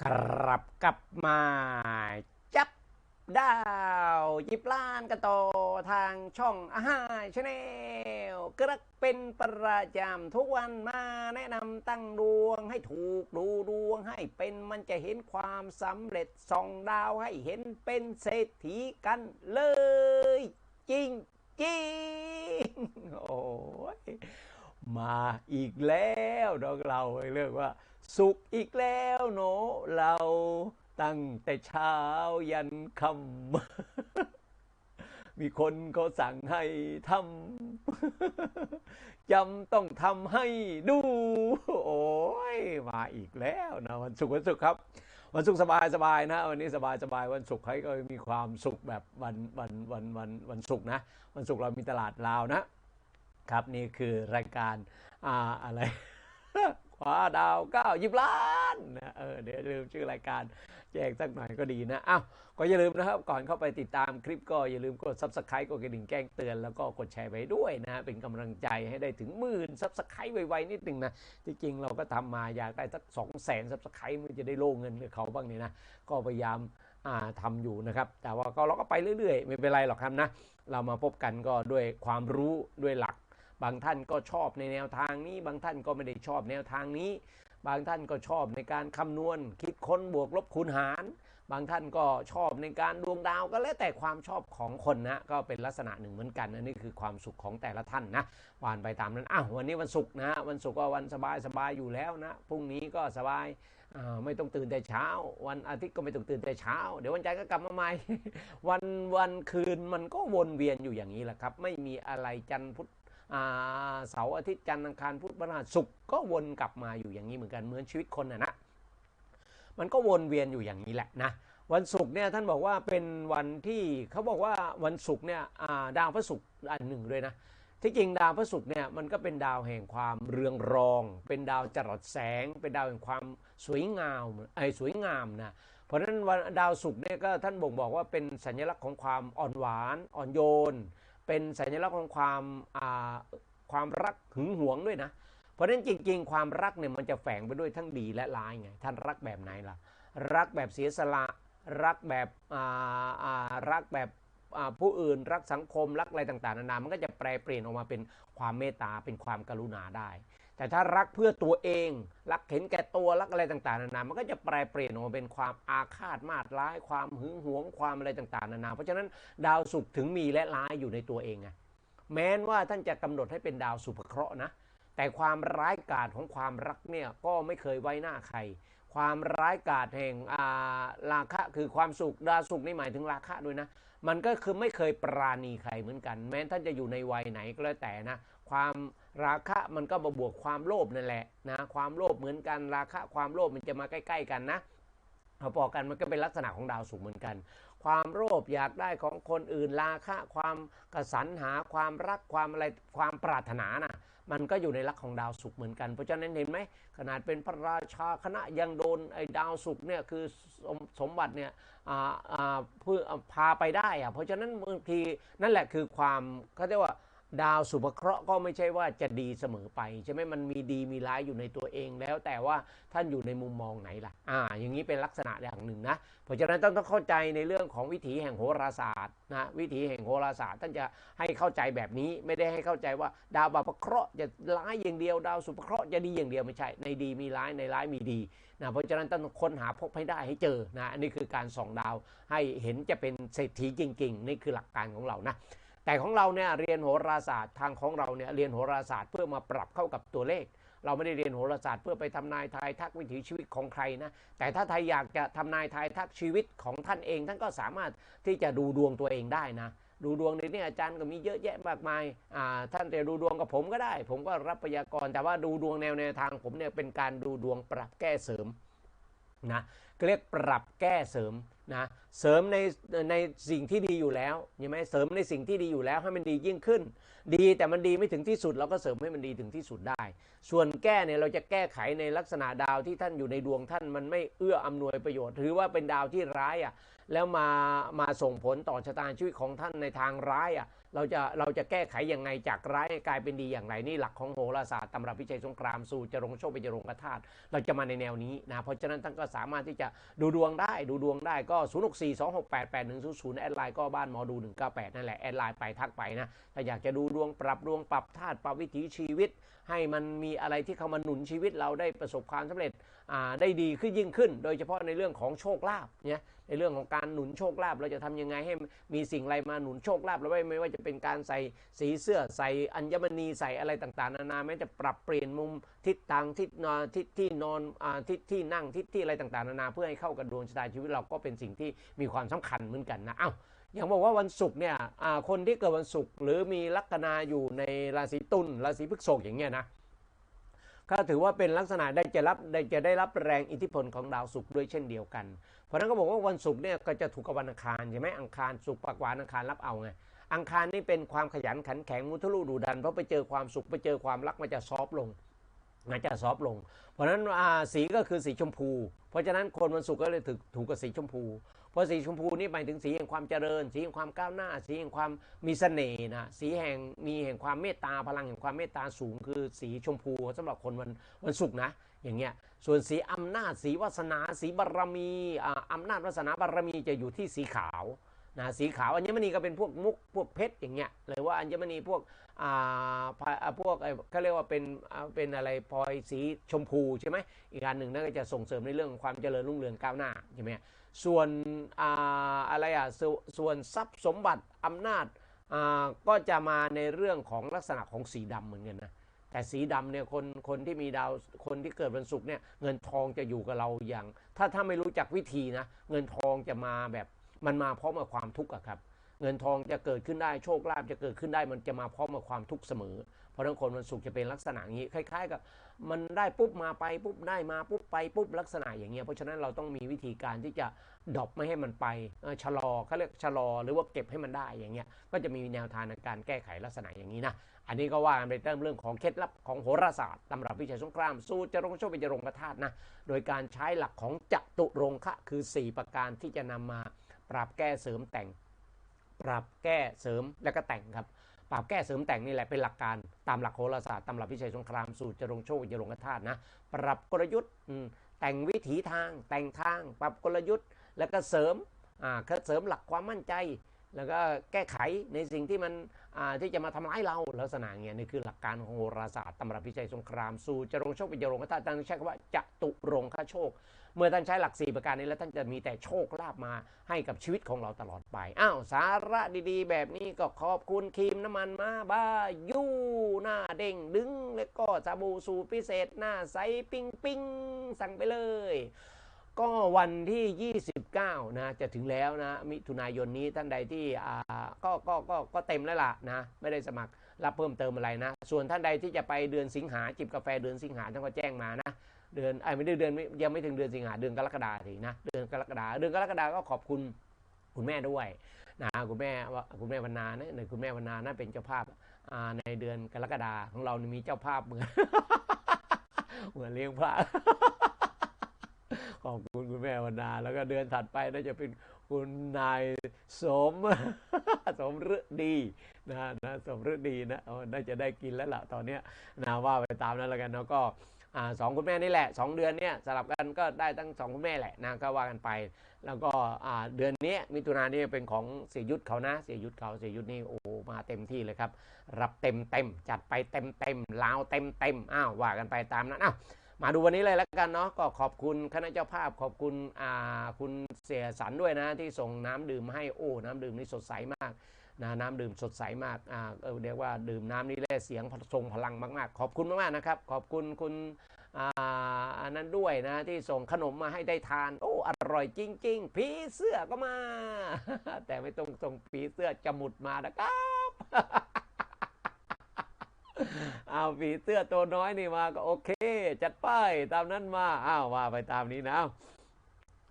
กลับกลับมาจับดาวยิบล้านกันต่อทางช่องอาหารชาแนลกระเป็นประจำทุกวันมาแนะนำตั้งดวงให้ถูกดูดวงให้เป็นมันจะเห็นความสำเร็จส่องดาวให้เห็นเป็นเศรษฐีกันเลย จริงจริงโอ้ยมาอีกแล้วดอกเราเรียกว่า สุขอีกแล้วเนาะเราตั้งแต่เช้ายันค่ำมีคนเขาสั่งให้ทำจำต้องทำให้ดู โอ้ยมาอีกแล้วนะวันศุกร์วันศุกร์ครับ วันศุกร์สบายสบายนะ วันนี้สบายสบายวันศุกร์ให้ก็มีความสุขแบบวันวันวันวันวันศุกร์นะ วันศุกร์เรามีตลาดลาวนะครับนี่คือรายการอ่าอะไร ขวาดาวเก้ายิบล้านนะเออเดี๋ยวลืมชื่อรายการแจ้งสักหน่อยก็ดีนะอ้าวก็อย่าลืมนะครับ ก่อนเข้าไปติดตามคลิปก็อย่าลืมกด subscribe กดกระดิ่งแจ้งเตือนแล้วก็กดแชร์ไปด้วยนะเป็นกำลังใจให้ได้ถึงหมื่น subscribe ไวๆนิดหนึ่งนะที่จริงเราก็ทำมาอยากได้สักสองแสน subscribe มันจะได้โล่เงินกับเขาบ้างนี่นะก็พยายามอ่าทำอยู่นะครับ แต่ว่าก็เราก็ไปเรื่อยๆ ไม่เป็นไรหรอกครับนะ เรามาพบกันก็ด้วยความรู้ด้วยหลัก บางท่านก็ชอบในแนวทางนี้ บางท่านก็ไม่ได้ชอบแนวทางนี้ บางท่านก็ชอบในการคำนวณ คิดค้นบวกลบคูณหาร บางท่านก็ชอบในการดวงดาวก็แล้วแต่ความชอบของคนนะก็เป็นลักษณะหนึ่งเหมือนกันอันนี้คือความสุขของแต่ละท่านนะวานไปตามนั้นอ้าววันนี้วันศุกร์นะวันศุกร์ก็วันสบายสบายอยู่แล้วนะพรุ่งนี้ก็สบายไม่ต้องตื่นแต่เช้า วันอาทิตย์ก็ไม่ต้องตื่นแต่เช้า เดี๋ยววันจันทร์ก็กลับมาใหม่วันวันคืนมันก็วนเวียนอยู่อย่างนี้แหละครับ ไม่มีอะไรจันทร์พุธ เสาร์อาทิตย์จันทร์อังคารพุธพฤหัสศุกร์ก็วนกลับมาอยู่อย่างนี้เหมือนกันเหมือนชีวิตคนนะนะมันก็วนเวียนอยู่อย่างนี้แหละนะวันศุกร์เนี่ยท่านบอกว่าเป็นวันที่เขาบอกว่าวันศุกร์เนี่ยาดาวพระศุกร์อันหนึ่งด้วยนะที่จริงดาวพระศุกร์เนี่ยมันก็เป็นดาวแห่งความเรืองรอง เป็นดาวจรัสแสง เป็นดาวแห่งความสวยงามไอ้สวยงามนะเพราะฉะนั้นวันดาวศุกร์เนี่ยก็ท่านบ่งบอกว่าเป็นสัญลักษณ์ของความอ่อนหวานอ่อนโยน เป็นสัญลักษณ์ของความความรักหึงหวงด้วยนะ เพราะฉะนั้นจริง ๆ ความรักเนี่ยมันจะแฝงไปด้วยทั้งดีและร้ายไง ท่านรักแบบไหนล่ะ รักแบบเสียสละ รักแบบรักแบบผู้อื่น รักสังคม รักอะไรต่างๆ นานา มันก็จะแปลเปลี่ยนออกมาเป็นความเมตตา เป็นความกรุณาได้ แต่ถ้ารักเพื่อตัวเอง รักเห็นแก่ตัวรักอะไรต่างๆนานา มันก็จะแปลเปลี่ยนออกมาเป็นความอาฆาตมาตร้าย ความหึงหวงความอะไรต่างๆนานา เพราะฉะนั้นดาวศุกร์ถึงมีและร้ายอยู่ในตัวเองไงแม้นว่าท่านจะกำหนดให้เป็นดาวสุภเคราะห์นะ แต่ความร้ายกาจของความรักเนี่ยก็ไม่เคยไว้หน้าใคร ความร้ายกาจแห่งาราคะคือความสุขดาวสุขนี่หมายถึงราคะด้วยนะมันก็คือไม่เคยปราณีใครเหมือนกัน แม้ท่านจะอยู่ในวัยไหนก็แล้วแต่นะ ความราคะมันก็มาบวกความโลภนั่นแหละนะความโลภเหมือนกันราคะความโลภมันจะมาใกล้ ๆ กันนะพอๆกันมันก็เป็นลักษณะของดาวศุกเหมือนกัน ความโลภอยากได้ของคนอื่นราคะความกระสันหาความรักความอะไรความปรารถนาน่ะมันก็อยู่ในลักษณ์ของดาวศุกร์เหมือนกัน เพราะฉะนั้นเห็นไหมขนาดเป็นพระราชาคณะยังโดนไอ้ดาวศุกร์เนี่ยคือสมสมบัติเนี่ยอ่าอ่าเพื่อพาไปได้อะเพราะฉะนั้นบางทีนั่นแหละคือความเขาเรียกว่า ดาวสุภเคราะห์ก็ไม่ใช่ว่าจะดีเสมอไป ใช่ไหมมันมีดีมีร้ายอยู่ในตัวเองแล้วแต่ว่าท่านอยู่ในมุมมองไหนล่ะอ่าอย่างนี้เป็นลักษณะอย่างหนึ่งนะเพราะฉะนั้นต้องต้องเข้าใจในเรื่องของวิถีแห่งโหราศาสตร์นะวิถีแห่งโหราศาสตร์ท่านจะให้เข้าใจแบบนี้ไม่ได้ให้เข้าใจว่า ดาวบาปเคราะห์จะร้ายอย่างเดียว ดาวสุภเคราะห์จะดีอย่างเดียวไม่ใช่ ในดีมีร้ายในร้ายมีดีนะเพราะฉะนั้นต้องค้นหาพบให้ได้ให้เจอนะอันนี้คือการส่องดาวให้เห็นจะเป็นเศรษฐีจริง ๆ นี่คือหลักการของเรานะ แต่ของเราเนี่ยเรียนโหราศาสตร์ทางของเราเนี่ยเรียนโหราศาสตร์เพื่อมาปรับเข้ากับตัวเลข เราไม่ได้เรียนโหราศาสตร์เพื่อไปทำนายทายทักวิถีชีวิตของใครนะแต่ถ้าใครอยากจะทำนายทายทักชีวิตของท่านเอง ท่านก็สามารถที่จะดูดวงตัวเองได้นะดูดวงในนี้อาจารย์ก็มีเยอะแยะมากมายอ่าท่านจะดูดวงกับผมก็ได้ ผมก็รับพยากรณ์แต่ว่าดูดวงแนวแนวทางผมเนี่ยเป็นการดูดวงปรับแก้เสริมนะเรียกปรับแก้เสริม นะเสริมในในสิ่งที่ดีอยู่แล้วใช่ไหมเสริมในสิ่งที่ดีอยู่แล้วให้มันดียิ่งขึ้น ดีแต่มันดีไม่ถึงที่สุดเราก็เสริมให้มันดีถึงที่สุดได้ ส่วนแก้เนี่ยเราจะแก้ไขในลักษณะดาวที่ท่านอยู่ในดวงท่านมันไม่เอื้ออำนวยประโยชน์ หรือว่าเป็นดาวที่ร้ายอะแล้วมามาส่งผลต่อชะตาชีวิตของท่านในทางร้ายอะ เราจะเราจะแก้ไขยังไงจากร้ายกลายเป็นดีอย่างไรนี่หลักของโหราศาสตร์ตำรับพิชัยสงครามสู่จรงโชคเป็นจรงกธาตเราจะมาในแนวนี้นะเพราะฉะนั้นท่านก็สามารถที่จะดูดวงได้ดูดวงได้ก็ 0 6 4 2 6 8 8 1 0 0 แอดไลน์ก็บ้านหมอดู 198 นั่นแหละ แอดไลน์ไปทักไปนะ ถ้าอยากจะดูดวงปรับดวงปรับธาตุปรับวิถีชีวิต ให้มันมีอะไรที่เข้ามาหนุนชีวิตเราได้ประสบความสำเร็จได้ดีขึ้นยิ่งขึ้น โดยเฉพาะในเรื่องของโชคลาภเนี่ย เรื่องของการหนุนโชคลาภเราจะทำยังไงให้มีสิ่งอะไรมาหนุนโชคลาภเราไม่ว่าจะเป็นการใส่สีเสื้อใส่อัญมณีใส่อะไรต่างๆ นานาแม้จะปรับเปลี่ยนมุมทิศทางทิศนอนทิศที่นอนทิศที่นั่งทิศที่อะไรต่างๆ นานาเพื่อให้เข้ากับดวงชะตาชีวิตเราก็เป็นสิ่งที่มีความสำคัญเหมือนกันนะเอ้าอย่างบอกว่าวันศุกร์เนี่ยคนที่เกิดวันศุกร์หรือมีลัคนาอยู่ในราศีตุลราศีพฤษภอย่างเงี้ยนะ ก็ถือว่าเป็นลักษณะได้จะรับได้จะได้รับแรงอิทธิพลของดาวศุกร์ด้วยเช่นเดียวกัน เพราะนั้นก็บอกว่าวันศุกร์เนี่ยก็จะถูกกับวันอังคารใช่ไหมอังคารศุกร์ปากหวานอังคารรับเอาไงอังคารนี่เป็นความขยันขันแข็งมุทะลุดุดันเพราะไปเจอความสุขไปเจอความรักมันจะซอฟลงมันจะซอฟลง เพราะฉะนั้นสีก็คือสีชมพู เพราะฉะนั้นคนวันศุกร์ก็เลยถูกถูกกับสีชมพู เพราะสีชมพูนี่หมายถึงสีแห่งความเจริญ สีแห่งความก้าวหน้า สีแห่งความมีเสน่ห์นะสีแห่งมีแห่งความเมตตาพลังแห่งความเมตตาสูง คือสีชมพูสำหรับคนวันวันศุกร์นะอย่างเงี้ยส่วนสีอำนาจสีวาสนา สีบารมีอำอำนาจวาสนาบารมีจะอยู่ที่สีขาว นะสีขาวอัญมณีก็เป็นพวกมุกพวกเพชรอย่างเงี้ยหรือว่าอัญมณีพวกอ่าพวกเขาเรียกว่าเป็นเป็นอะไรพลอยสีชมพูใช่ไหมอีกอันหนึ่งนั่นก็จะส่งเสริมในเรื่องของความเจริญรุ่งเรืองก้าวหน้าใช่ไหมส่วนอ่าอะไรอะสส่วนทรัพย์สมบัติอำนาจอ่าก็จะมาในเรื่องของลักษณะของสีดำเหมือนกันนะแต่สีดำเนี่ยคนคนที่มีดาวคนที่เกิดวันศุกร์เนี่ยเงินทองจะอยู่กับเราอย่าง ถ้าถ้าไม่รู้จักวิธีนะเงินทองจะมาแบบ มันมาพร้อมกับความทุกข์อะครับ เงินทองจะเกิดขึ้นได้โชคลาภจะเกิดขึ้นได้มันจะมาพร้อมกับความทุกข์เสมอ เพราะฉะนั้นคนวันศุกร์จะเป็นลักษณะงนี้คล้าย ๆ กับ มันได้ปุ๊บมาไปปุ๊บได้มาปุ๊บไปปุ๊บลักษณะอย่างเงี้ยเพราะฉะนั้นเราต้องมีวิธีการที่จะดรอปไม่ให้มันไปชะลอเขาเรียกชะลอหรือว่าเก็บให้มันได้อย่างเงี้ยก็จะมีแนวทางในการแก้ไขลักษณะอย่างนี้นะอันนี้ก็ว่ากันไปเริ่มเรื่องของเคล็ดลับของโหราศาสตร์ตำรับวิชัยสงคราม สู้จรงโชคเป็นจรงกธาตนะโดยการใช้หลักของจตุรงคะคือ 4 ประการที่จะนำมา ปรับแก้เสริมแต่ง ปรับแก้เสริมแล้วก็แต่งครับ ปรับแก้เสริมแต่งนี่แหละเป็นหลักการตามหลักโหราศาสตร์ตำรับวิชัยสงครามสูตรจรงโชคจรงกธาตุนะปรับกลยุทธ์แต่งวิถีทาง แต่งทาง ปรับกลยุทธ์ แล้วก็เสริมอ่าเสริมหลักความมั่นใจ แล้วก็แก้ไขในสิ่งที่มัน ที่จะมาทำร้ายเราลักษณะเงี้ยนี่คือหลักการของโหราศาสตร์ตำรับพิชัยสงครามสู่จรงโชคเป็นจรงกธาตุท่านใช้คำว่าจะตุรงคโชค เมื่อท่านใช้หลักสี่ประการนี้แล้วท่านจะมีแต่โชคลาภมาให้กับชีวิตของเราตลอดไปอ้าวสาระดีๆ แบบนี้ก็ขอบคุณครีมน้ำมันมาบายูหน้าเด้งดึง แล้วก็สบู่สูตรพิเศษหน้าใสปิ้งปิ้งสั่งไปเลย ก็วันที่ 29 นะจะถึงแล้วนะ มิถุนายนนี้ท่านใดที่อ่าก็ก็ก็ก็เต็มแล้วล่ะนะ ไม่ได้สมัครรับเพิ่มเติมอะไรนะ ส่วนท่านใดที่จะไปเดือนสิงหาจิบกาแฟเดือนสิงหาท่านก็แจ้งมานะ เดือนไอ้ไม่ได้เดือนไม่ยังไม่ถึงเดือนสิงหาเดือนกรกฎาทีนะเดือนกรกฎาเดือนกรกฎาก็ขอบคุณคุณแม่ด้วยนะคุณแม่ว่าคุณแม่วรรณาเนะในคุณแม่วรรณานะเป็นเจ้าภาพอ่าในเดือนกรกฎาของเรานี่มีเจ้าภาพเหมือนเหมือนเลี้ยงพระ ขอบคุณคุณแม่วรรณาแล้วก็เดือนถัดไปน่าจะเป็นคุณนายสมสมฤดีนะนะสมฤดีนะน่าจะได้กินแล้วล่ะตอนเนี้ยนะว่าไปตามนั้นแล้วกันเนาะก็สองคุณแม่นี่แหละสองเดือนเนี้ยสลับกันก็ได้ทั้งสองคุณแม่แหละนะก็ว่ากันไป แล้วก็เดือนนี้มิถุนายนนี่เป็นของเสียยุทธเขานะเสียยุทธเขาเสียยุทธนี่โอ้มาเต็มที่เลยครับ รับเต็มเต็มจัดไปเต็มเต็มลาวเต็มเต็มอ้าวว่ากันไปตามนั้นอ้าว มาดูวันนี้เลยแล้วกันเนาะก็ขอบคุณคณะเจ้าภาพขอบคุณอ่าคุณเสียสันด้วยนะที่ส่งน้ำดื่มให้โอ้น้ำดื่มนี่สดใสมากนะน้ำดื่มสดใสมากอ่าเออเรียกว่าดื่มน้ำนี่แล่เสียงทรงพลังมากๆ ขอบคุณมากๆนะครับ ขอบคุณคุณอ่าอันนั้นด้วยนะที่ส่งขนมมาให้ได้ทาน โอ้อร่อยจริง ๆ ผีเสื้อก็มา แต่ไม่ต้องส่งผีเสื้อจะหมุดมานะครับ เอาผีเสื้อตัวน้อยนี่มาก็โอเค จัดไปตามนั้นมาอ้าวว่าไปตามนี้นะ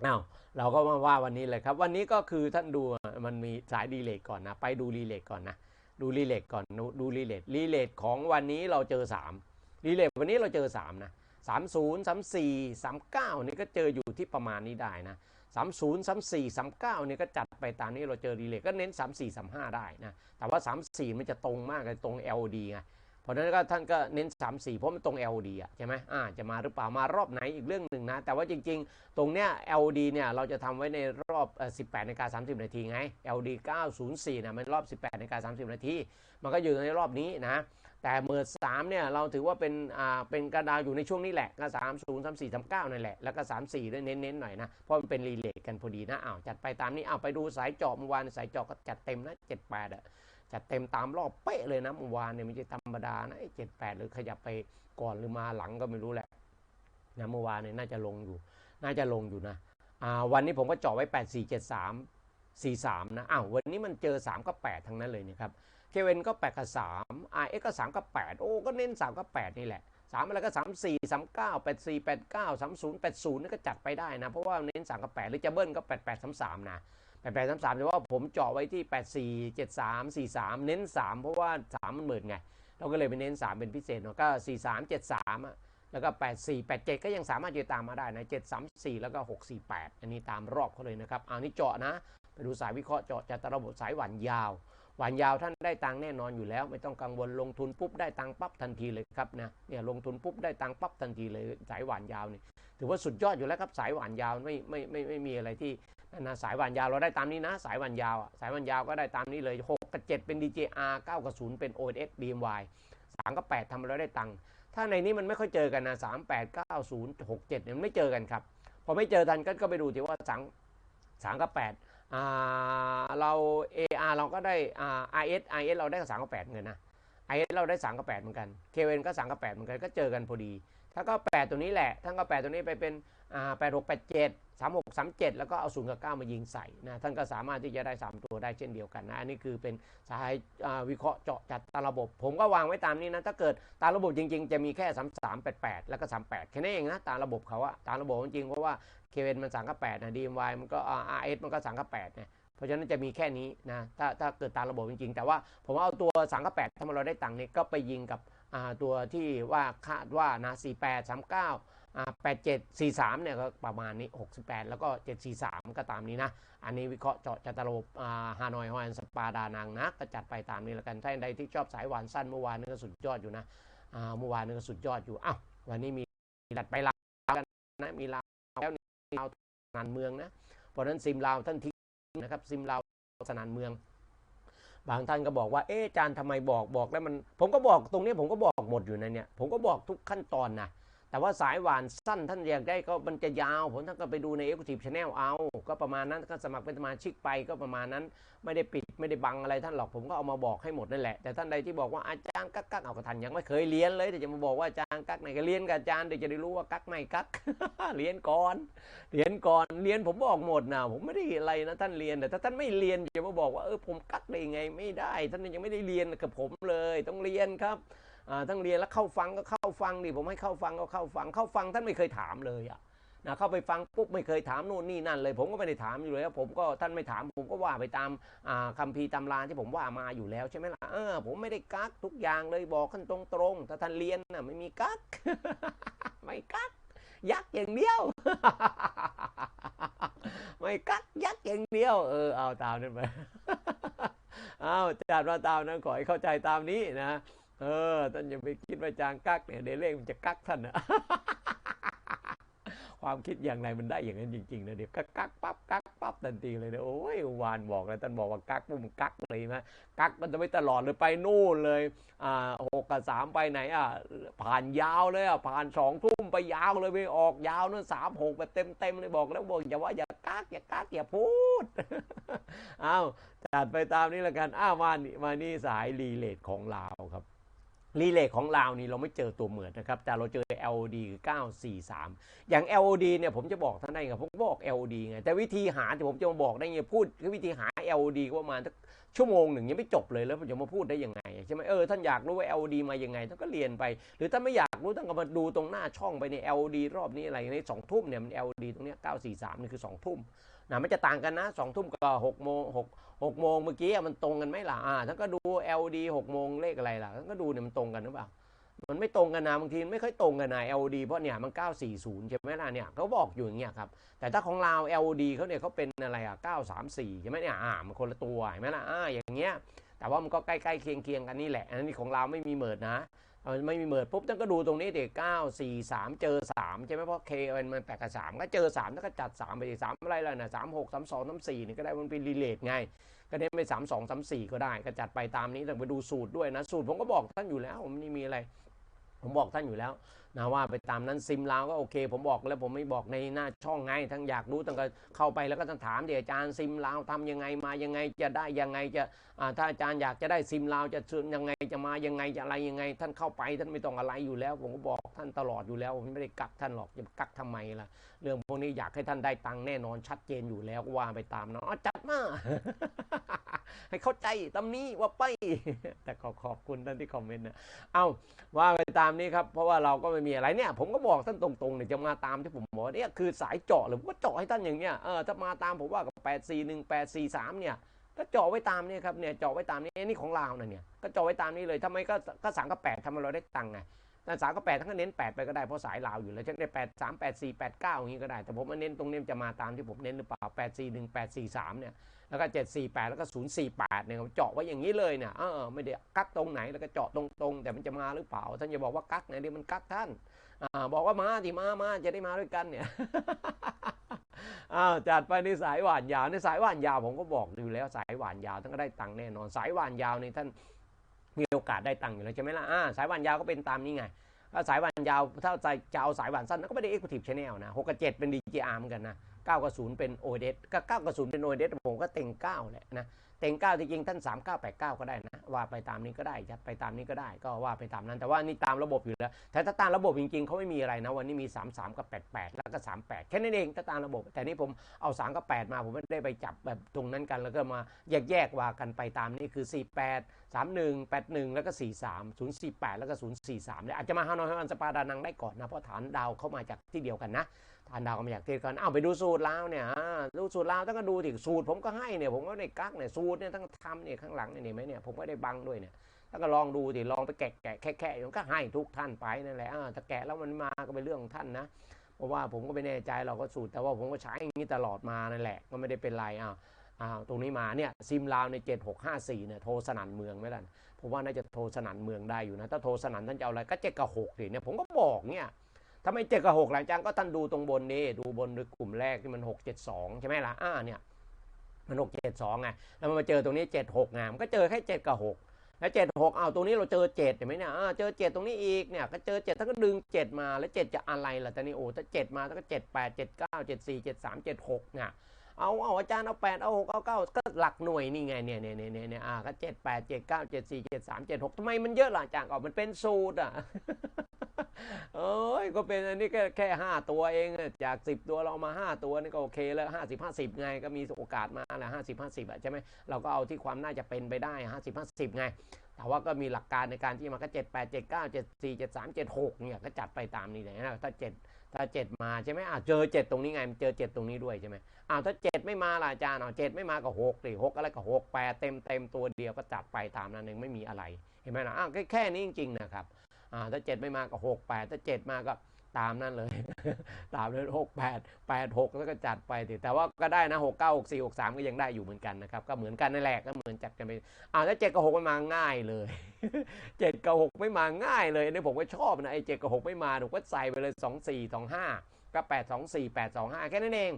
อ้าวเราก็มาว่าวันนี้เลยครับ วันนี้ก็คือท่านดูมันมีสายรีเลทก่อนนะ ไปดูรีเลทก่อนนะ ดูรีเลทก่อนดูรีเลทรีเลทของวันนี้เราเจอ3รีเลทวันนี้เราเจอ3นะ30 34 39นี่ก็เจออยู่ที่ประมาณนี้ได้นะ30 34 39เนี่ยก็จัดไปตามนี้เราเจอรีเลย์ก็เน้น 34 35 ได้นะแต่ว่า 34 มันจะตรงมากเลยตรง LD ไง เพราะฉะนั้นก็ท่านก็เน้น 34 เพราะมันตรง LD อะใช่ไหมอ่าจะมาหรือเปล่ามารอบไหนอีกเรื่องหนึ่งนะ แต่ว่าจริงๆ ตรงเนี้ย LD เนี่ยเราจะทำไว้ในรอบเอ่อ18นาฬิกา30 นาทีไง LD 904นะมันรอบ 18นาฬิกา30 นาที มันก็อยู่ในรอบนี้นะแต่เมื่อสามเนี่ยเราถือว่าเป็นอ่าเป็นกระดาวอยู่ในช่วงนี้แหละก็สามศูนย์สามสี่สามเก้านั่นแหละแล้วก็สามสี่ด้วยเน้นๆหน่อยนะเพราะมันเป็นรีเลทกันพอดีนะอ้าวจัดไปตามนี้อ้าวไปดูสายเจาะเมื่อวานสายเจาะก็จัดเต็มนะเจ็ดแปดอะ จัดเต็มตามรอบเป๊ะเลยนะเมื่อวานเนี่ยไม่ใช่ธรรมดานะเจ็ดแปดหรือขยับไปก่อนหรือมาหลังก็ไม่รู้แหละนะเมื่อวานเนี่ยน่าจะลงอยู่ น่าจะลงอยู่นะอ่าวันนี้ผมก็เจาะไว้แปดสี่เจ็ดสามสี่สามนะอ้าววันนี้มันเจอสามกับแปดทั้งนั้นเลยนะครับเคเวนก็ 8 กับ 3 RX ก็ 3 กับ 8 โอ้ ก็เน้น 3 กับ 8 นี่แหละ 3 อะไรก็ 3 4 3 9 8 4 8 9 3 0 8 0นี่ก็จัดไปได้นะ เพราะว่าเน้น 3 กับ 8 หรือจะเบิ้ลก็ 8 8 3 3 นะ 8 8 3 3แต่ว่าผมเจาะไว้ที่8 4 7 3 4 3เจ็ดสามสี่สามเน้น3เพราะว่า3มันหมือนไง เราก็เลยไปเน้น3เป็นพิเศษเนาะก็4 3 7 3อะแล้วก็ 8 4 8 7 ก็ยังสามารถจะตามมาได้นะ 7 3 4 แล้วก็ 6 4 8 อันนี้ตามรอบเขาเลยนะครับอันนี้เจาะนะ ไปดูสายวิเคราะห์เจาะจัดระบบสายหวานยาว หวานยาวท่านได้ตังแน่นอนอยู่แล้ว ไม่ต้องกังวลลงทุนปุ๊บได้ตังปั๊บทันทีเลยครับนะเนี่ยลงทุนปุ๊บได้ตังปั๊บทันทีเลยสายหวานยาวนี่ถือว่าสุดยอดอยู่แล้วครับสายหวานยาวไม่ไม่ไม่ไม่มีอะไรที่ นะสายหวานยาวเราได้ตามนี้นะ สายหวานยาวสายหวานยาวก็ได้ตามนี้เลย 6 กับ 7 เป็น DJR 9 กับ 0 เป็น OS BMY 3 กับ 8ทำเราได้ตังค์ถ้าในนี้มันไม่ค่อยเจอกันนะ3 8 9 0 6 7เนี่ยมันไม่เจอกันครับพอไม่เจอทันก็ไปดูที่ว่า3 3กับ8อ่าเรา AR เราก็ได้อ่า IS IS เราได้กับ3กับ8เหมือนกันนะ IS เราได้3กับ8เหมือนกัน KN ก็3กับ8เหมือนกันก็เจอกันพอดี ถ้าก็8ตัวนี้แหละถ้าก็8ตัวนี้ไปเป็นอ่า8 6 8 7 3 6 3 7 แล้วก็เอา0กับ9มายิงใส่นะท่านก็สามารถที่จะได้ 3 ตัวได้เช่นเดียวกันนะอันนี้คือเป็นสายวิเคราะห์เจาะจัดตามระบบ ผมก็วางไว้ตามนี้นะถ้าเกิดตามระบบจริง ๆ จะมีแค่ 3 3 8 8 แล้วก็ 38 แค่นั้นเองนะตามระบบเขาอะตามระบบจริงเพราะว่า KN มัน3กับ8นะ DMY มันก็อ่า RS มันก็3กับ8นะเพราะฉะนั้นจะมีแค่นี้นะ ถ้าถ้าเกิดตามระบบจริงๆ แต่ว่าผมเอาตัว3กับ8ถ้าเราได้ตังค์เนี่ยก็ไปยิงกับตัวที่ว่าคาดว่านะ48 39อ่า87 8743เนี่ยก็ประมาณนี้ 68 แล้วก็ 743 ก็ตามนี้นะ อันนี้วิเคราะห์เจาะจัตระบบอ่าฮานอยฮอยอันสปาดานังนะ ก็จัดไปตามนี้แล้วกันถ้านใดที่ชอบสายหวานสั้นเมื่อวานนี่ก็สุดยอดอยู่นะเมื่อวานนี่ก็สุดยอดอยู่ อ้าว วันนี้มีดัดไปลาวกันนะ มีลาวแล้วนี่ลาวงานเมืองนะ เพราะฉะนั้นซิมลาวท่านทิ้งนะครับซิมลาวสนานเมือง บางท่านก็บอกว่าเอ๊ะอาจารย์ทำไมบอกบอกแล้วมัน ผมก็บอกตรงนี้ผมก็บอกหมดอยู่ในเนี่ยผมก็บอกทุกขั้นตอนนะ แต่ว่าสายหวานสั้นท่านอยากได้ก็มันจะยาวผมท่านก็ไปดูใน Executive Channel เอา ก็ประมาณนั้นก็สมัครเป็นสมาชิกไปก็ประมาณนั้น ไม่ได้ปิดไม่ได้บังอะไรท่านหรอกผมก็เอามาบอกให้หมดนั่นแหละ แต่ท่านใดที่บอกว่าอาจารย์กักกักเอากระทันยังไม่เคยเรียนเลยแต่จะมาบอกว่าอาจารย์กักไหนก็เรียนกับอาจารย์เดี๋ยวจะได้รู้ว่ากักไม่กักเรียนก่อนเรียนก่อนเรียนผมบอกหมดนะผมไม่ได้อะไรนะท่านเรียนแต่ถ้าท่านไม่เรียนจะมาบอกว่าเออผมกักได้ไงไม่ได้ ท่านยังไม่ได้เรียนกับผมเลย ต้องเรียนครับ อ่าต้งเรียนแล้วเข้าฟังก็เข้าฟังดิผมให้เข้าฟังก็เข้าฟังเข้าฟังท่านไม่เคยถามเลยอะนะเข้าไปฟังปุ๊บไม่เคยถามโน่นนี่นั่นเลย ผมก็ไม่ได้ถามอยู่แล้วผมก็ท่านไม่ถามผมก็ว่าไปตามคัมภีร์ตำราที่ผมว่ามาอยู่แล้วใช่ไหมล่ะเออผมไม่ได้กักทุกอย่างเลยบอกขั้นตรงๆถ้าท่านเรียนน่ะไม่มีกักไม่กักยักอย่างเดียว ไม่กักยักอย่างเดียว เออเอาตามนั้นไปเอาจัดมาตามนั้นขอให้เข้าใจตามนี้นะ เออท่านอย่าไปคิดว่าจางกักเนี่ยเดเลขมันจะกักท่านนะความคิดอย่างไรมันได้อย่างนั้นจริงๆนะเดี๋ยวกักกักปั๊บกักปั๊บทันทีเลยนะโอ้ยวานบอกแล้วท่านบอกว่ากักปุ๊บมันกักเลยนะกักมันจะไม่ตลอดเลยไปนู่นเลยอ่าหกกับสามไปไหนอะผ่านยาวเลยอะผ่านสองทุ่มไปยาวเลยไปออกยาวนั่นสามหกแบบเต็มเต็มเลยบอกแล้วบอกอย่าว่าอย่ากักอย่ากักอย่าพูดอ้าวจัดไปตามนี้แล้วกันอ้าวมานี่มานี่สายรีเลทของลาวครับ รีเลทของลาวนี่เราไม่เจอตัวเหมือนนะครับ แต่เราเจอ LOD คือ 943 อย่าง LOD เนี่ยผมจะบอกท่านได้ไงผมบอก LOD ไง แต่วิธีหาที่ผมจะมาบอกได้ไงพูดคือวิธีหา LOD ก็ประมาณสักชั่วโมงหนึ่งยังไม่จบเลยแล้วผมจะมาพูดได้ยังไงใช่ไหมเออท่านอยากรู้ว่า LOD มายังไงท่านก็เรียนไป หรือถ้านไม่อยากรู้ท่านก็มาดูตรงหน้าช่องไปใน LOD รอบนี้อะไรในสองทุ่มเนี่ยมัน LOD ตรงเนี้ย943นี่คือสองทุ่มนะมันจะต่างกันนะสองทุ่มกับหกโมงหก หกโมงเมื่อกี้มันตรงกันไหมล่ะอ่าท่านก็ดู LD หกโมงเลขอะไรล่ะท่านก็ดูเนี่ยมันตรงกันหรือเปล่ามันไม่ตรงกันนะบางทีไม่ค่อยตรงกันนะ LD เพราะเนี่ยมัน 940 ใช่ไหมล่ะเนี่ยเขาบอกอยู่อย่างเงี้ยครับแต่ถ้าของเรา LD เขาเนี่ยเขาเป็นอะไรอะ 934 ใช่ไหมเนี่ยอ่ามันคนละตัวเห็นไหมล่ะอ่าอย่างเงี้ยแต่ว่ามันก็ใกล้ๆเคียงๆกันนี่แหละอันนี้ของเราไม่มีเมิดนะ ไม่มีเมิดปุ๊บท่านก็ดูตรงนี้เด็ก9 4 3เจอสามใช่ไหมเพราะ K มันมันแปดกับสามก็เจอสามท่านก็จัดสามไปสามอะไรล่ะนะ3 6 3 2 3 4นี่ก็ได้มันเป็นรีเลทไง ก็ได้ไปสามสองสามสี่ก็ได้ ก็จัดไปตามนี้ต้องไปดูสูตรด้วยนะ สูตรผมก็บอกท่านอยู่แล้วผมนี่มีอะไร ผมบอกท่านอยู่แล้ว นะว่าไปตามนั้นซิมลาวก็โอเค ผมบอกแล้วผมไม่บอกในหน้าช่องไงทั้งอยากรู้ตั้งแต่เข้าไปแล้วก็ต้งถามเดี๋ยวอาจารย์ซิมลาวทำยังไงมายังไงจะได้ยังไงจะถ้าอาจารย์อยากจะได้ซิมลาวจะซื้อยังไงจะมายังไงจะอะไรยังไง ท่านเข้าไปท่านไม่ต้องอะไรอยู่แล้ว ผมก็บอกท่านตลอดอยู่แล้วผมไม่ได้กักท่านหรอกจะกักทำไมล่ะเรื่องพวกนี้อยากให้ท่านได้ตังค์แน่นอนชัดเจนอยู่แล้วว่าไปตามเนาะจัดมาให้เข้าใจตำนี้ว่าไป แต่ขอขอบคุณท่านที่คอมเมนต์นะเอาว่าไปตามนี้ครับ เพราะว่าเราก็ไม่มีอะไรเนี่ยผมก็บอกท่านตรงๆเนี่ยจะมาตามที่ผมบอกเนี่ยคือสายเจาะเลยผมก็เจาะให้ท่านอย่างเงี้ยเออถ้ามาตามผมว่ากับ8 4 1 8 4 3เนี่ยก็เจาะไว้ตามนี้ครับเนี่ยเจาะไว้ตามนี้นี่ของเราน่ะเนี่ยก็เจาะไว้ตามนี้เลยทำไมก็ก็สามกับแปดทำให้เราได้ตังค์ไงแต่สามกับแปดทั้งก็เน้นแปดไปก็ได้เพราะสายลาวอยู่แล้วจะได้แปดสามแปดสี่แปดเก้าอย่างนี้ก็ได้ แต่ผมมาเน้นตรงนี้จะมาตามที่ผมเน้นหรือเปล่าแปดสี่หนึ่งแปดสี่สามเนี่ย แล้วก็เจ็ดสี่แปดแล้วก็ศูนย์สี่แปดเนี่ยเจาะไว้อย่างนี้เลยเนี่ยเออไม่ได้กักตรงไหนแล้วก็เจาะตรงๆ แต่มันจะมาหรือเปล่า ท่านอย่าบอกว่ากักไหนเดี๋ยวมันกักท่านอ่าบอกว่ามาที่มามาจะได้มาด้วยกันเนี่ยอ้าจัดไปในสายหวานยาวในสายหวานยาวผมก็บอกอยู่แล้วสายหวานยาวท่านก็ได้ตังค์แน่นอน สายหวานยาวนี่ท่านมีโอกาสได้ตังค์อยู่แล้วใช่ไหมล่ะอ่าสายหวานยาวก็เป็นตามนี้ไงสายหวานยาวถ้าจะเอาสายหวานสั้นก็ไม่ได้ Executive Channel นะ6กับ7เป็น DJR เหมือนกันนะ 9กับ0เป็น ODS ก็9กับ0เป็น ODS ผมก็เต็ง9แหละนะเต็ง9จริงๆท่าน 3989 ก็ได้นะว่าไปตามนี้ก็ได้จัดไปตามนี้ก็ได้ก็ว่าไปตามนั้น แต่ว่านี่ตามระบบอยู่แล้วแต่ถ้าตามระบบจริงๆเขาไม่มีอะไรนะวันนี้มี 33 กับ 88 แล้วก็ 38 แค่นั้นเองถ้าตามระบบ แต่นี่ผมเอา 3 กับ 8 มาผมไม่ได้ไปจับแบบตรงนั้นกันแล้วก็มาแยกๆว่ากันไปตามนี้คือ 48 31 81 แล้วก็ 43 048 แล้วก็ 043เนี่ยอาจจะมาฮานอยฮานสปาดานังได้ก่อนนะ เพราะฐานดาวเข้ามาจากที่เดียวกันนะ ฐานดาวก็มาจากที่เดียวกันเอาไปดูสูตรลาวเนี่ยดูสูตรลาวต้องก็ดูถึงสูตรผมก็ให้เนี่ยผมก็ได้กักเนี่ยสูตรเนี่ยต้องทำเนี่ยข้างหลังเนี่ยเห็นไหมเนี่ยผมก็ได้บังด้วยเนี่ยแล้วก็ลองดูดิลองไปแกะแกะแค่แค่ผมก็ให้ทุกท่านไปนั่นแหละอ่าถ้าแกะแล้วมันมาก็เป็นเรื่องของท่านนะเพราะว่าผมก็ไม่แน่ใจเราก็สูตรแต่ว่าผมก็ใช้อย่างนี้ตลอดมานั่นแหละก็ไม่ได้เป็นไรอ่าอ้าว ตรงนี้มาเนี่ยซิมลาวใน 7654เนี่ยโทรสนั่นเมืองไหมล่ะผมว่าน่าจะโทรสนั่นเมืองได้อยู่นะ ถ้าโทรสนั่นท่านจะเอาอะไรก็เจ็ดกับหกสิเนี่ยผมก็บอกเนี่ยถ้าไมเจ็ดกับหกหลังจากก็ท่านดูตรงบนนี่ดูบนหรือกลุ่มแรกที่มัน 672 ใช่ไหมล่ะอ่าเนี่ยมัน 672ไงแล้วมันมาเจอตรงนี้ 76ไงมันก็เจอแค่7กับ6แล้ว76เอาตรงนี้เราเจอ7เห็นไหมเนี่ยอ่าเจอ7ตรงนี้อีกเนี่ยก็เจอ7ท่านก็ดึง7มาแล้ว7จะอะไรล่ะแต่นี่โอ้ถ้า7มาแล้วก็7 8 7 9 7 4 7 3 7 6เนี่ย เอาเอาอาจารย์เอาแปดเอาหกเอาเก้าก็หลักหน่วยนี่ไงเนี่ยเนี่ยเนี่ยเนี่ยอ่าก็เจ็ดแปดเจ็ดเก้าเจ็ดสี่เจ็ดสามเจ็ดหกทำไมมันเยอะล่ะอาจารย์ออกมันเป็นสูตรอะเอ้ยก็เป็นอันนี้แค่แค่ห้าตัวเองอะจากสิบตัวเราเอามาห้าตัวนี่ก็โอเคแล้วห้าสิบห้าสิบไงก็มีโอกาสมาแหละห้าสิบห้าสิบอะใช่ไหมเราก็เอาที่ความน่าจะเป็นไปได้ห้าสิบห้าสิบไงแต่ว่าก็มีหลักการในการที่มาก็เจ็ดแปดเจ็ดเก้าเจ็ดสี่เจ็ดสามเจ็ดหกเนี่ยก็จัดไปตามนี้เลยนะถ้าเจ็ด ถ้าเจ็ดมาใช่ไหมอ่าเจอเจ็ดตรงนี้ไงมันเจอเจ็ดตรงนี้ด้วยใช่ไหมอ้าวถ้าเจ็ดไม่มาล่ะอาจารย์อ้าวเจ็ดไม่มาก็หกดิหกอะไรก็หกแปดเต็มเต็มตัวเดียวก็จัดไปตามนั้นเองไม่มีอะไร เห็นไหมนะอ้าวแค่แค่นี้จริงๆนะครับอ่าถ้าเจ็ดไม่มาก็หกแปดถ้าเจ็ดมาก็ ตามนั่นเลย ตามเลยหกแปดแปดหกแล้วก็จัดไปติแต่ว่าก็ได้นะหกเก้าหกสี่หกสามก็ยังได้อยู่เหมือนกันนะครับ ก็เหมือนกันนั่นแหละก็เหมือนจัดกันไปอ่าแล้วเจ็ดกับหกมันมาง่ายเลยเจ็ดกับหกไม่มาง่ายเลยอันนี่ผมก็ชอบนะไอ้เจ็ดกับหกไม่มาผมก็ใส่ไปเลยสองสี่สองห้าก็แปดสองสี่แปดสองห้าแค่นั้นเอง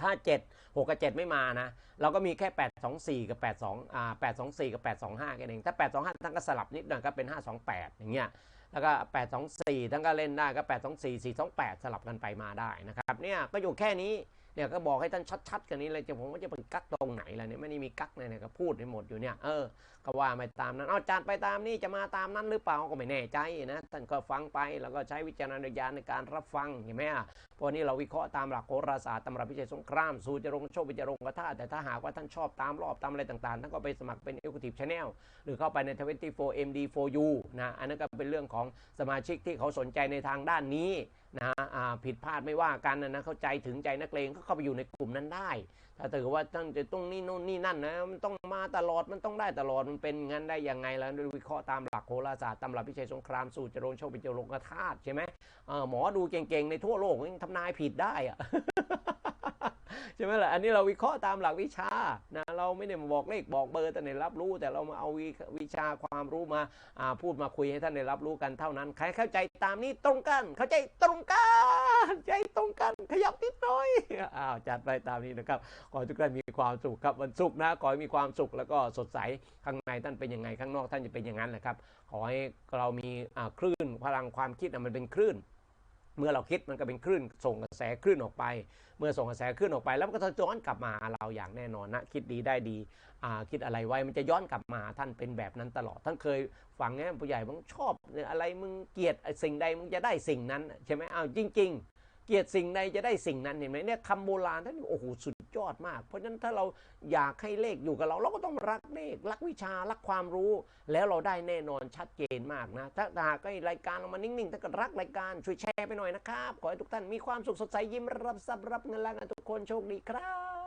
ถ้าเจ็ดหกกับเจ็ดไม่มานะ เราก็มีแค่แปดสองสี่กับแปดสองอ่าแปดสองสี่กับแปดสองห้าแค่นั้นเอง ถ้าแปดสองห้าท่านก็สลับนิดหน่อยก็เป็นห้าสองแปดอย่างเงี้ย แล้วก็ 8 2 4ท่านก็เล่นได้ก็ 8 2 4 4 2 8 สลับกันไปมาได้นะครับ เนี่ยก็อยู่แค่นี้ เนี่ยก็บอกให้ท่านชัดๆกันนี้เลยจะผมว่าจะเป็นกักตรงไหนล่ะเนี่ยไม่ได้มีกักเลยเนี่ยก็พูดให้หมดอยู่เนี่ยเออก็ว่าไปตามนั้นเอาจานไปตามนี้จะมาตามนั้นหรือเปล่าก็ไม่แน่ใจนะท่านก็ฟังไปแล้วก็ใช้วิจารณญาณในการรับฟังเห็นไหมอะพราะนี้เราวิเคราะห์ตามหลักโหราศาสตร์ตำรับพิชัยสงครามสูจรงโชควิจรงกระท่าแต่ถ้าหากว่าท่านชอบตามรอบตามอะไรต่างๆท่านก็ไปสมัครเป็น Executive Channel หรือเข้าไปใน 24 MD4U นะอันนั้นก็เป็นเรื่องของสมาชิกที่เขาสนใจในทางด้านนี้ นะฮะผิดพลาดไม่ว่ากันนะนะเข้าใจถึงใจนักเลงก็เข้าไปอยู่ในกลุ่มนั้นได้ ถ้าถือว่าต้องจะต้องนี่โน่นนี่นั่นนะมันต้องมาตลอดมันต้องได้ตลอดมันเป็นงั้นได้ยังไงแล้ววิเคราะห์ตามหลักโหราศาสตร์ตำรับพิชัยสงครามสูตรจโรงโชคเป็นจโรงกธาตุใช่ไหมหมอดูเก่งๆในทั่วโลกทำนายผิดได้อะ ใช่ไหมล่ะอันนี้เราวิเคราะห์ตามหลักวิชานะเราไม่ได้มาบอกเลขบอกเบอร์แต่ในรับรู้ แต่เรามาเอาวิวิชาความรู้มาาพูดมาคุยให้ท่านได้รับรู้กันเท่านั้น ใครเข้าใจตามนี้ตรงกัน เข้าใจตรงกันใจตรงกันขยับนิดหน่อยอ้าวจัดไปตามนี้นะครับขอทุกท่านมีความสุขครับวันศุกร์นะขอให้มีความสุขแล้วก็สดใสข้างในท่านเป็นยังไงข้างนอกท่านจะเป็นอย่างนั้นแหละครับขอให้เรามีคลื่นพลังความคิดนะมันเป็นคลื่น เมื่อเราคิดมันก็เป็นคลื่นส่งกระแสคลื่นออกไป เมื่อส่งกระแสคลื่นออกไป แล้วมันก็จะย้อนกลับมาเราอย่างแน่นอนนะคิดดีได้ดีคิดอะไรไว้มันจะย้อนกลับมาท่านเป็นแบบนั้นตลอดท่านเคยฟังไงผู้ใหญ่มึงชอบอะไรมึงเกลียดสิ่งใดมึงจะได้สิ่งนั้นใช่ไหมอ้าวจริง เกลียดสิ่งใดจะได้สิ่งนั้นเห็นไหมเนี่ยคำโบราณท่านโอ้โหสุดยอดมาก เพราะฉะนั้นถ้าเราอยากให้เลขอยู่กับเรา เราก็ต้องรักเลขรักวิชารักความรู้ แล้วเราได้แน่นอนชัดเจนมากนะ ถ้าหากให้รายการเรามานิ่งๆถ้าเกิดรักรายการช่วยแชร์ไปหน่อยนะครับ ขอให้ทุกท่านมีความสุขสดใสยิ้มรับทรัพย์รับเงินล้านกันทุกคนโชคดีครับ